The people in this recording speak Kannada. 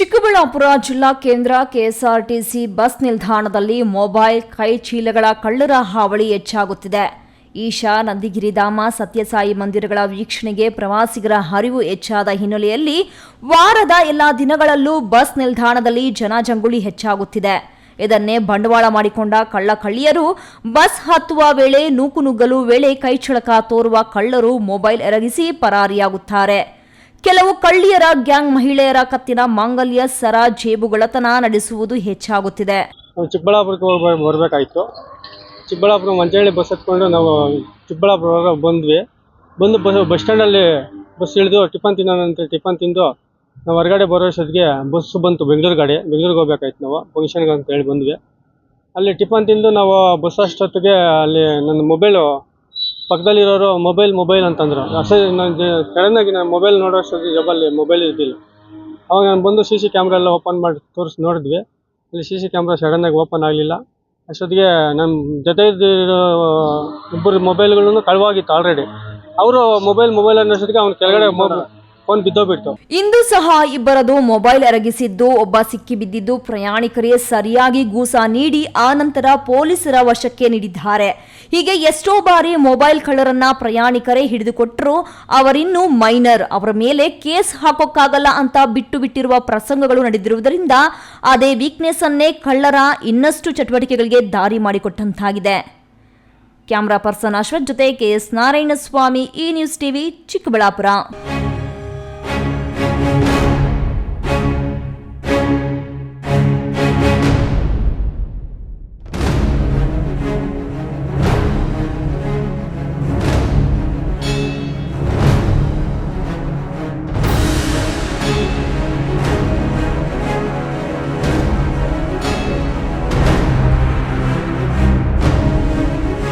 ಚಿಕ್ಕಬಳ್ಳಾಪುರ ಜಿಲ್ಲಾ ಕೇಂದ್ರ ಕೆಎಸ್ಆರ್ಟಿಸಿ ಬಸ್ ನಿಲ್ದಾಣದಲ್ಲಿ ಮೊಬೈಲ್ ಕೈ ಚೀಲಗಳ ಕಳ್ಳರ ಹಾವಳಿ ಹೆಚ್ಚಾಗುತ್ತಿದೆ. ಈಶಾ ನಂದಿಗಿರಿಧಾಮ ಸತ್ಯಸಾಯಿ ಮಂದಿರಗಳ ವೀಕ್ಷಣೆಗೆ ಪ್ರವಾಸಿಗರ ಹರಿವು ಹೆಚ್ಚಾದ ಹಿನ್ನೆಲೆಯಲ್ಲಿ ವಾರದ ಎಲ್ಲಾ ದಿನಗಳಲ್ಲೂ ಬಸ್ ನಿಲ್ದಾಣದಲ್ಲಿ ಜನಜಂಗುಳಿ ಹೆಚ್ಚಾಗುತ್ತಿದೆ. ಇದನ್ನೇ ಬಂಡವಾಳ ಮಾಡಿಕೊಂಡ ಕಳ್ಳ ಕಳ್ಳಿಯರು ಬಸ್ ಹತ್ತುವ ವೇಳೆ ನೂಕುನುಗ್ಗಲು ವೇಳೆ ಕೈಚಳಕ ತೋರುವ ಕಳ್ಳರು ಮೊಬೈಲ್ ಎರಗಿಸಿ ಪರಾರಿಯಾಗುತ್ತಾರೆ. ಕೆಲವು ಕಳ್ಳಿಯರ ಗ್ಯಾಂಗ್ ಮಹಿಳೆಯರ ಕತ್ತಿನ ಮಾಂಗಲ್ಯ ಸರ ಜೇಬುಗಳತನ ನಡೆಸುವುದು ಹೆಚ್ಚಾಗುತ್ತಿದೆ. ನಾವು ಚಿಕ್ಕಬಳ್ಳಾಪುರಕ್ಕೆ ಬರಬೇಕಾಯ್ತು. ಚಿಕ್ಕಬಳ್ಳಾಪುರ ಮಂಚಳ್ಳಿ ಬಸ್ ಹತ್ಕೊಂಡು ನಾವು ಚಿಕ್ಕಬಳ್ಳಾಪುರ ಬಂದ್ವಿ. ಬಂದು ಬಸ್ ಬಸ್ ಸ್ಟ್ಯಾಂಡಲ್ಲಿ ಬಸ್ ಇಳಿದು ಟಿಫನ್ ತಿನ್ನೋಣ ಟಿಫನ್ ತಿಂದು ನಾವು ಹೊರಗಡೆ ಬರೋ ಅಷ್ಟೊತ್ತಿಗೆ ಬಸ್ಸು ಬಂತು ಬೆಂಗಳೂರು ಗಾಡಿ. ಬೆಂಗಳೂರಿಗೆ ಹೋಗ್ಬೇಕಾಯ್ತು ನಾವು ಫಂಕ್ಷನ್ಗೆ ಅಂತ ಹೇಳಿ ಬಂದ್ವಿ. ಅಲ್ಲಿ ಟಿಫನ್ ತಿಂದು ನಾವು ಬಸ್ ಅಷ್ಟೊತ್ತಿಗೆ ಅಲ್ಲಿ ನನ್ನ ಮೊಬೈಲು ಪಕ್ಕದಲ್ಲಿರೋರು ಮೊಬೈಲ್ ಮೊಬೈಲ್ ಅಂತಂದ್ರು. ಅಷ್ಟೇ ನಾನು ಸಡನ್ನಾಗಿ ನಾನು ಮೊಬೈಲ್ ನೋಡೋ ಅಷ್ಟೊತ್ತಿಗೆ ಜಬಲ್ಲಿ ಮೊಬೈಲ್ ಇದ್ದಿಲ್ಲ. ಅವಾಗ ನಾನು ಬಂದು ಸಿ ಸಿ ಕ್ಯಾಮ್ರಾ ಎಲ್ಲ ಓಪನ್ ಮಾಡಿ ತೋರಿಸಿ, ನೋಡಿದ್ವಿ. ಅಲ್ಲಿ ಸಿ ಸಿ ಕ್ಯಾಮ್ರಾ ಸಡನ್ನಾಗಿ ಓಪನ್ ಆಗಲಿಲ್ಲ. ಅಷ್ಟೊತ್ತಿಗೆ ನಮ್ಮ ಜೊತೆ ಇದ್ದಿರೋ ಇಬ್ಬರು ಮೊಬೈಲ್ಗಳನ್ನು ಕಳವಾಗಿತ್ತು ಆಲ್ರೆಡಿ ಅವರು ಮೊಬೈಲ್ ಮೊಬೈಲ್ ಅನ್ನೋಷ್ಟೊತ್ತಿಗೆ ಅವ್ನ ಕೆಳಗಡೆ ಫೋನ್ ಬಿದ್ದೋಗ್ಬಿಡ್ತು ಇಂದು ಸಹ ಇಬ್ಬರದು ಮೊಬೈಲ್ ಎರಗಿಸಿದ್ದು ಒಬ್ಬ ಸಿಕ್ಕಿಬಿದ್ದಿದ್ದು ಪ್ರಯಾಣಿಕರಿಗೆ ಸರಿಯಾಗಿ ಗೂಸ ನೀಡಿ ಆನಂತರ ಪೊಲೀಸರ ವಶಕ್ಕೆ ನೀಡಿದ್ದಾರೆ. ಹೀಗೆ ಎಷ್ಟೋ ಬಾರಿ ಮೊಬೈಲ್ ಕಳ್ಳರನ್ನ ಪ್ರಯಾಣಿಕರೇ ಹಿಡಿದುಕೊಟ್ಟರು ಅವರಿನ್ನೂ ಮೈನರ್, ಅವರ ಮೇಲೆ ಕೇಸ್ ಹಾಕೋಕ್ಕಾಗಲ್ಲ ಅಂತ ಬಿಟ್ಟು ಬಿಟ್ಟಿರುವ ಪ್ರಸಂಗಗಳು ನಡೆದಿರುವುದರಿಂದ ಅದೇ ವೀಕ್ನೆಸ್ ಅನ್ನೇ ಕಳ್ಳರ ಇನ್ನಷ್ಟು ಚಟುವಟಿಕೆಗಳಿಗೆ ದಾರಿ ಮಾಡಿಕೊಟ್ಟಂತಾಗಿದೆ. ಕ್ಯಾಮರಾ ಪರ್ಸನ್ ಅಶ್ವಥ್ ಜೊತೆ ಕೆಎಸ್ ನಾರಾಯಣಸ್ವಾಮಿ, ಈ ನ್ಯೂಸ್ ಟಿವಿ ಚಿಕ್ಕಬಳ್ಳಾಪುರ.